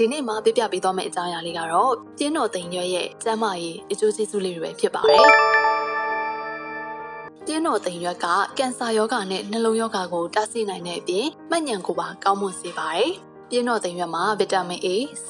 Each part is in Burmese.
ဒီနေ့မှာပြပြပေးသွားမယ့်အကြောင်းအရာလေးကတော့ပြင်းတော်သိမ်ရွက်ရဲ့ကျမ်းမာရေးအကျိုးကျေးဇူးလေးတွေပဲဖြစ်ပါတယ်ပြင်းတော်သိမ်ရွက်ကကင်ဆာရောဂါနဲ့နှလုံးရောဂါကိုတားဆီးနိုင်တဲ့အပြင်မှတ်ဉာဏ်ကိုပါကောင်းမွန်စေပါတယ်ပြင်းတော်သိမ်ရွက်မှာဗီတာမင် A, C,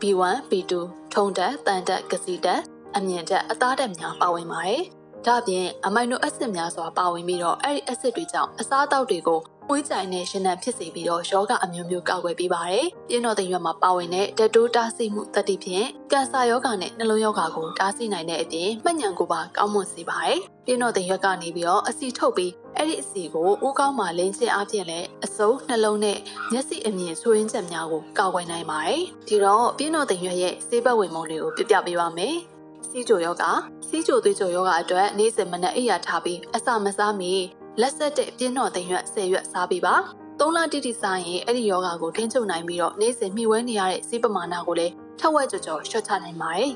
B1, B2 ထုံဓာတ်၊တန်ဓာတ်၊ကစီဓာတ်အမြင့်ဓာတ်အသားဓာတ်များပါဝင်ပါတယ် ဒါ့အပြင်အမိုင်နိုအက်ဆစ်များစွာပါဝင်ပြီးတော့အဲ့ဒီအက်ဆစ်တွေကြောင့်အစားအသောက်တွေကိုပွေးကြိုင်နဲ့ရှင်နံဖြစ်စေပြီးတော့ယောဂအမျိုးမျိုးကောက်ွယ်ပေးပါတယ်။ပြင်းတော်သိမ်ရွက်မှာပါဝင်တဲ့ဓာတ်တိုးတားဆီးမှုတတိဖြင့်ကင်ဆာယောဂနဲ့နှလုံးယောဂကိုတားဆီးနိုင်တဲ့အပြင်မှတ်ဉာဏ်ကိုပါကောင်းမွန်စေပါတယ်။ပြင်းတော်သိမ်ရွက်ကနေပြီးတော့အစီထုတ်ပြီးအဲ့ဒီအစီကိုဦးကောင်းမှာလင်းချင်းအပြင်လည်းအစုံနှလုံးနဲ့မျက်စိအမြင်ဆိုးရင်းချက်များကိုကောက်ွယ်နိုင်ပါတယ်။ဒီတော့ပြင်းတော်သိမ်ရွက်ရဲ့ဆေးဘက်ဝင်ပုံလေးကိုပြပြပေးပါမယ်။ စီးကြိုယောဂစီးကြိုသွေးကြိုယောဂအတွက်နေ့စဉ်မနက်အိယာထားပြီးအစာမစားမီလက်ဆက်တဲ့ပြင်းတော်သိမ်ရွက်10ရွက်စားပြီးပါ၃လတိတိစားရင်အဲ့ဒီယောဂါကိုထိန်းချုပ်နိုင်ပြီးတော့နေ့စဉ်မျှဝဲနေရတဲ့စီးပမာဏကိုလည်းထက်ဝက်ကြော်ကြော်ရှော့ချနိုင်ပါတယ်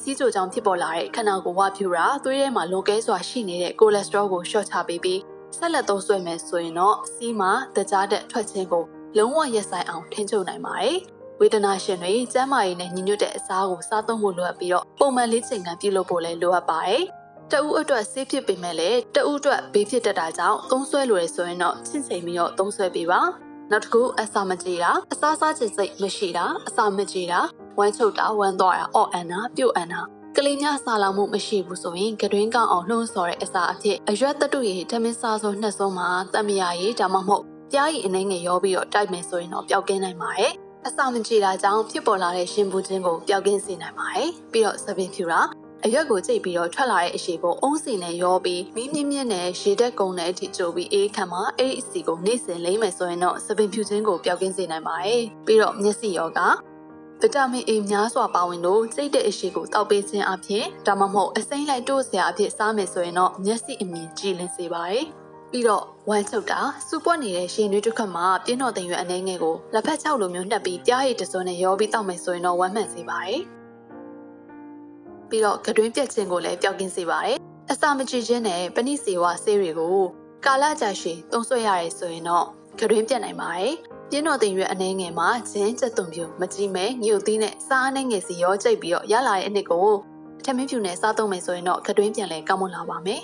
စီးကြိုကြောင့်ဖြစ်ပေါ်လာတဲ့ခန္ဓာကိုယ်ဝဖြူတာသွေးထဲမှာလိုကဲစွာရှိနေတဲ့ကိုလက်စထရောကိုရှော့ချပေးပြီးဆက်လက်သုံးစွဲမယ်ဆိုရင်တော့စီးမှာတကြားတဲ့ထွက်ခြင်းကိုလုံးဝရက်ဆိုင်အောင်ထိန်းချုပ်နိုင်ပါတယ် ဝေဒနာရှင်တွေကျန်းမာရေးနဲ့ညီညွတ်တဲ့အစားကိုစားသုံးဖို့လိုအပ်ပြီးတော့ပုံမှန်လေ့ကျင့်ခန်းပြုလုပ်ဖို့လည်းလိုအပ်ပါတယ်တအူးအတွက်ဆေးဖြစ်ပေမဲ့လည်းတအူးအတွက်ဘေးဖြစ်တတ်တာကြောင့်သုံးဆွဲလိုရဆိုရင်တော့ချင့်ချိန်ပြီးတော့သုံးဆွဲပေးပါနောက်တစ်ခုအစာမကြေတာအစားစားခြင်းစိတ်မရှိတာအစာမကြေတာဝမ်းချုပ်တာဝမ်းသွားတာအော့အန်တာပြုတ်အန်တာကလေးများစာလောင်မှုမရှိဘူးဆိုရင်ကတွင်းကောင်းအောင်လှုံ့ဆော်တဲ့အစာအဖြစ်အရွက်တတုရည်ဓမင်းစားစုံနှစ်စုံမှာတမရည်ဒါမှမဟုတ်ပြားရည်အနေငယ်ရောပြီးတော့တိုက်မယ်ဆိုရင်တော့ပျောက်ကင်းနိုင်ပါတယ် အစာမကြေတာကြောင့်ဖြစ်ပေါ်လာတဲ့ရှင်ပူခြင်းကိုပျောက်ကင်းစေနိုင်ပါတယ်ပြီးတော့သပင်ဖြူတာအရွက်ကိုကြိတ်ပြီးတော့ထွက်လာတဲ့အရှိကိုအုံးစီနဲ့ရောပြီးမီးမြင့်မြင့်နဲ့ရေတက်ကုန်းတဲ့အထိကြိုပြီးအေးခံမှာအဲ့ဒီအစီကိုနေ့စဉ်လိမ့်မယ်ဆိုရင်တော့သပင်ဖြူခြင်းကိုပျောက်ကင်းစေနိုင်ပါတယ်ပြီးတော့မျက်စိယောဂဗီတာမင် A များစွာပါဝင်လို့စိတ်တဲ့အရှိကိုတောက်ပေးခြင်းအပြင်ဒါမှမဟုတ်အစိမ့်လိုက်တို့စရာအဖြစ်စားမယ်ဆိုရင်တော့မျက်စိအမြင်ကြည်လင်စေပါတယ် ပြီးတော့ဝမ်းချုပ်တာစူပွက်နေတဲ့ရှင်တွေတစ်ခါမှပြင်းတော်တင်ရွယ်အနေငယ်ကိုလက်ဖက်ချောက်လိုမျိုးနှက်ပြီးပြားရည်တစုံနဲ့ရောပြီးတောက်မယ်ဆိုရင်တော့ဝမ်းမှန်စေပါတယ်ပြီးတော့ကတွင်းပြက်ခြင်းကိုလည်းပျောက်ကင်းစေပါတယ်အစာမကြည့်ခြင်းနဲ့ပဏိစေဝဆေးတွေကိုကာလကြာရှည်သုံးဆွဲရတယ်ဆိုရင်တော့ကတွင်းပြက်နိုင်ပါတယ်ပြင်းတော်တင်ရွယ်အနေငယ်မှာဂျင်းချက်သွန်ပြူမကြီးမဲညိုသီးနဲ့စားအနေငယ်စီရောကြိတ်ပြီးတော့ရလာတဲ့အနှစ်ကိုထမင်းဖြူနဲ့စားသုံးမယ်ဆိုရင်တော့ကတွင်းပြန်လဲကောင်းမွန်လာပါမယ်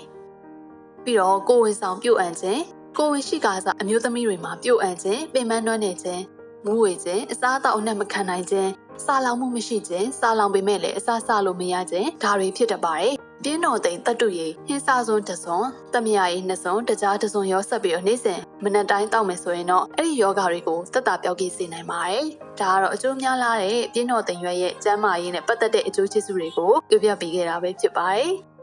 ပြီးတော့ကိုဝင်ဆောင်ပြုတ်အပ်ခြင်းကိုဝင်ရှိကားစားအမျိုးသမီးတွေမှာပြုတ်အပ်ခြင်းပင်ပန်းနှွမ်းနေခြင်းမူးဝေခြင်းအစားအသောက်အနှံ့မခံနိုင်ခြင်းစားလောင်မှုမရှိခြင်းစားလောင်ပေမဲ့လည်းအစားစားလို့မရခြင်းဒါတွေဖြစ်တတ်ပါတယ်ပြင်းတော်သိမ်တတုရည်ဟင်းစားစွန်းတစ်စွန်းတမယာရည်နှစ်စွန်းတကြားတစ်စွန်းရောဆက်ပြီးတော့နေ့စဉ်မနက်တိုင်းတောက်မယ်ဆိုရင်တော့အဲ့ဒီယောဂါတွေကိုသက်သာပြောက်ကင်းစေနိုင်ပါတယ်ဒါကတော့အကျိုးများလာတဲ့ပြင်းတော်သိမ်ရွက်ရဲ့ကျန်းမာရေးနဲ့ပတ်သက်တဲ့အကျိုးကျေးဇူးတွေကိုပြပြပေးခဲ့တာပဲဖြစ်ပါတယ်